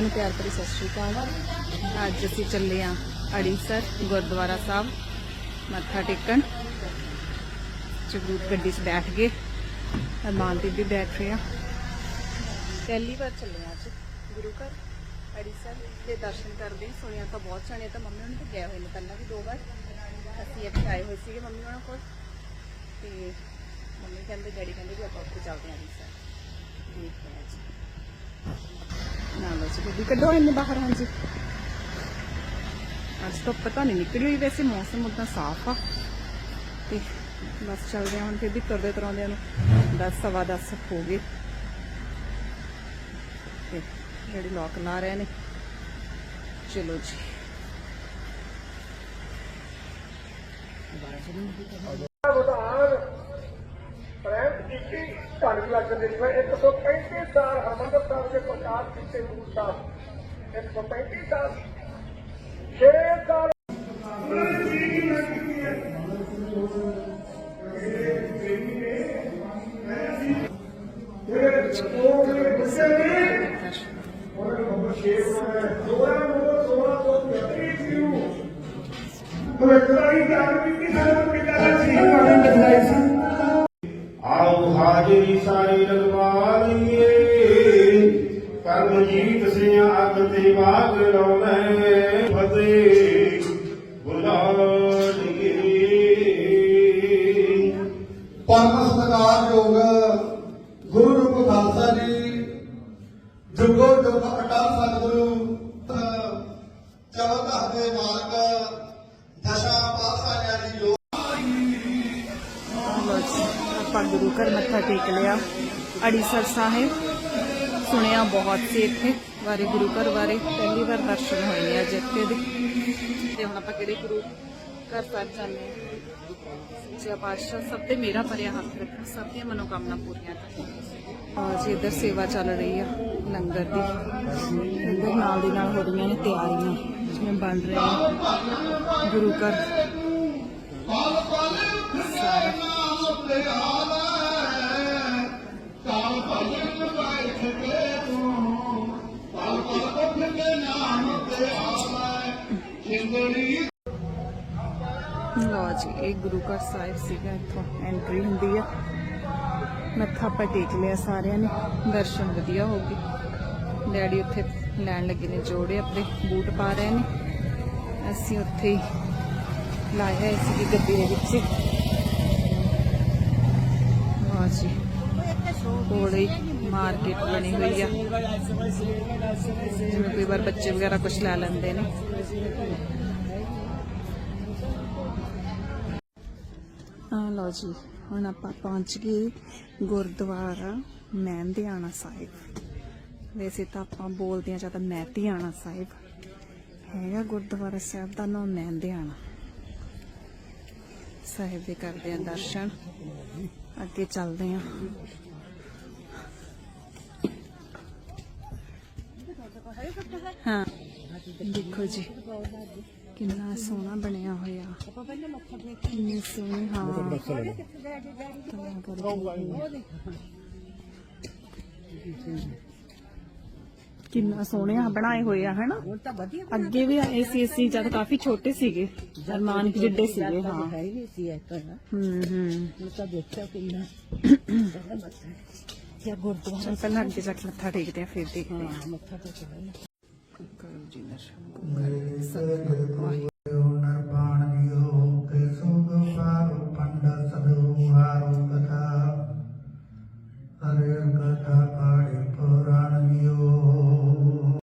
ਸਾਰਿਆਂ ਨੂੰ ਪਿਆਰ ਭਰੀ ਸਤਿ ਸ਼੍ਰੀ ਅਕਾਲ। ਅੱਜ ਅਸੀਂ ਚੱਲੇ ਆਂ ਅੜੀਸਰ ਗੁਰਦੁਆਰਾ ਸਾਹਿਬ, ਮੱਥਾ ਟੇਕਣ। ਜਗਰੂਪ ਗੱਡੀ 'ਚ ਬੈਠ ਗਏ ਅਰਮਾਨਦੀਪ ਵੀ ਬੈਠ ਰਹੇ ਆ। ਪਹਿਲੀ ਵਾਰ ਚੱਲੇ ਆਂ ਅੱਜ ਗੁਰੂ ਘਰ, ਅੜੀਸਰ ਦੇ ਦਰਸ਼ਨ ਕਰਦੇ ਹਾਂ। ਸੁਣਿਆ ਤਾਂ ਬਹੁਤ ਜਾਣੇ ਤਾਂ ਮੰਮੀ ਉਹਨਾਂ ਤੋਂ ਗਏ ਹੋਏ ਨੇ ਪਹਿਲਾਂ ਵੀ ਦੋ ਵਾਰ। ਅਸੀਂ ਇੱਥੇ ਆਏ ਹੋਏ ਸੀਗੇ ਮੰਮੀ ਉਹਨਾਂ ਕੋਲ। ਤੇ ਮੰਮੀ ਕਹਿੰਦੇ, ਡੈਡੀ ਕਹਿੰਦੇ ਵੀ ਆਪਾਂ ਉੱਥੇ ਚੱਲਦੇ ਆਂ ਅੜੀਸਰ। ਦੇਖਦੇ ਹਾਂ ਜੀ। ਨਾ ਲੋ ਜੀ ਗੱਡੀ ਕੱਢੋ ਇੰਨੇ ਬਾਹਰ ਅੱਜ ਤਾਂ ਪਤਾ ਨਹੀਂ ਨਿਕਲੀ ਹੋਈ ਵੈਸੇ ਮੌਸਮ ਉਦਾਂ ਸਾਫ਼ ਆ ਤੇ ਬਸ ਚੱਲਦੇ ਹਾਂ ਹੁਣ ਫਿਰ ਵੀ ਤੁਰਦੇ ਤੁਰਾਉਂਦੇ ਨੂੰ 10 ਸਵਾ 10 ਹੋ ਗਏ ਤੇ ਜਿਹੜੀ ਲੋਕ ਲਾ ਰਹੇ ਨੇ ਚਲੋ ਜੀ ਪ੍ਰੈਂਤ ਕੀਤੀ ਧੰਨ ਲੱਗ ਦੇ ਵਿੱਚ 135 ਸਾਲ ਹਰਮੰਦਰ ਸਾਹਿਬ ਦੇ ਪ੍ਰਕਾਸ਼ ਕੀਤੇ ਗੁਰੂ ਸਾਹਿਬ। 135 ਸਾਲ। 6 ਸਾਲ। ਭਵਿੱਖਬਾਣੀ ਜਾਣ ਕੀਤੀ ਸਾਨੂੰ ਪਿਤਾ ਜੀ ਮਾਰਨ ਦਿਖਾਈ ਸੀ। ਕਰਮ ਜੀਤ ਸਿਆ ਅਗ ਤੇ ਬਾਗ ਲਾਉਣੇ ਫਤਿਹ। ਬੁਲਾ ਲਈਏ ਪਰਮ ਸਤਿਕਾਰਯੋਗ ਗੁਰੂ ਰੂਪ ਖਾਲਸਾ ਜੀ ਜੁਗੋ ਜੁਗ ਅਟਲ ਸਤਿਗੁਰੂ ਚੌਦਾਂ ਦੇ ਮਾਰਗ ਦਸ਼ਾ ਪਾਤਸ਼ਾਹਾਂ ਦੀ ਜੋ ਲਓ ਜੀ ਆਪਾਂ ਗੁਰੂ ਘਰ ਮੱਥਾ ਟੇਕ ਲਿਆ। ਅੜੀਸਰ ਸਾਹਿਬ ਸੁਣਿਆ ਬਹੁਤ ਸੀ ਇੱਥੇ ਬਾਰੇ ਗੁਰੂ ਘਰ ਬਾਰੇ ਪਹਿਲੀ ਵਾਰ ਦਰਸ਼ਨ ਹੋਏ ਨੇ ਅੱਜ ਇੱਥੇ ਦੇ। ਤੇ ਹੁਣ ਆਪਾਂ ਕਿਹੜੇ ਗੁਰੂ ਘਰ ਸਾਹਿਬ ਜਾਂਦੇ ਹਾਂ? ਸੱਚਾ ਪਾਤਸ਼ਾਹ, ਸਭ ਤੇ ਮੇਰਾ ਭਰਿਆ ਹੱਥ ਰੱਖਣ ਸਭ ਦੀਆਂ ਮਨੋਕਾਮਨਾ ਪੂਰੀਆਂ ਕਰਨ ਔਰ ਇੱਧਰ ਸੇਵਾ ਚੱਲ ਰਹੀ ਆ, ਲੰਗਰ ਦੀ। ਇੱਧਰ ਨਾਲ ਦੀ ਨਾਲ ਹੋ ਰਹੀਆਂ ਨੇ ਤਿਆਰੀਆਂ, ਜਿਵੇਂ ਬਣ ਰਹੇ ਨੇ ਗੁਰੂ ਘਰ। ਸਾਰਾ। ਲਓ ਜੀ, ਇਹ ਗੁਰੂ ਘਰ ਸਾਹਿਬ ਸੀਗਾ, ਇੱਥੋਂ ਐਂਟਰੀ ਹੁੰਦੀ ਆ। ਮੱਥਾ ਆਪਾਂ ਟੇਕ ਲਿਆ ਸਾਰਿਆਂ ਨੇ, ਦਰਸ਼ਨ ਵਧੀਆ ਹੋ ਗਏ। ਡੈਡੀ ਉੱਥੇ ਲੈਣ ਲੱਗੇ ਨੇ ਜੋੜੇ, ਆਪਣੇ ਬੂਟ ਪਾ ਰਹੇ ਨੇ। ਅਸੀਂ ਉੱਥੇ ਹੀ ਲਾਇਆ ਇਸ ਗੱਡੀ ਦੇ ਵਿੱਚ। ਵਾਹ ਜੀ ਕੋਲੇ ਮਾਰਕੀਟ ਬਣੀ ਹੋਈ ਆ। ਜਿਵੇਂ ਕੋਈ ਵਾਰ ਬੱਚੇ ਵਗੈਰਾ ਕੁਝ ਲੈ ਲੈਂਦੇ ਨੇ। ਆ ਲਓ ਜੀ, ਹੁਣ ਆਪਾਂ ਪਹੁੰਚ ਗਏ ਗੁਰਦੁਆਰਾ ਮਹਿੰਦਿਆਣਾ ਸਾਹਿਬ। ਵੈਸੇ ਤਾਂ ਆਪਾਂ ਬੋਲਦੇ ਆ ਜ਼ਿਆਦਾ ਮਹਿਤਿਆਣਾ ਸਾਹਿਬ। ਹੈਗਾ ਗੁਰਦੁਆਰਾ ਸਾਹਿਬ ਦਾ ਨਾਮ ਮਹਿੰਦਿਆਣਾ। ਸਾਹਿਬ ਦੇ ਕਰਦੇ ਆ ਦਰਸ਼ਨ। ਅੱਗੇ ਚੱਲਦੇ ਆ ਹਾਂ ਦੇਖੋ ਜੀ ਕਿੰਨਾ ਸੋਹਣਾ ਬਣਿਆ ਹੋਇਆ ਕਿੰਨੀ ਸੋਹਣੀ ਹਾਂ ਤਾਂ ਕਰਕੇ ਕਿੰਨਾ ਸੋਹਣਿਆ ਬਣਾਏ ਹੋਏ ਆ ਹਨਾ ਅੱਗੇ ਵੀ ਆਏ ਸੀ ਅਸੀਂ ਜਦ ਕਾਫੀ ਛੋਟੇ ਸੀਗੇ ਅਰਮਾਨ ਕਿ ਜਿੱਡੇ ਸੀਗੇ ਹਾਂ ਹੈਗੀ ਸੀ ਇਹ ਤਾਂ ਹੂੰ ਹੂੰ ਮੈਂ ਤਾਂ ਦੇਖਿਆ ਕਿੰਨਾ ਜਾਂ ਗੁਰਦੁਆਰਾ ਪਹਿਲਾਂ ਅੱਗੇ ਜਾ ਕੇ ਮੱਥਾ ਟੇਕਦੇ ਆ ਫਿਰ ਦੇਖਦੇ ਆ। ਮੱਥਾ ਟੇਕਣਾ ਕਰੋ ਜੀ ਦਰਸ਼ਨ ਨਿਰਵਾਣ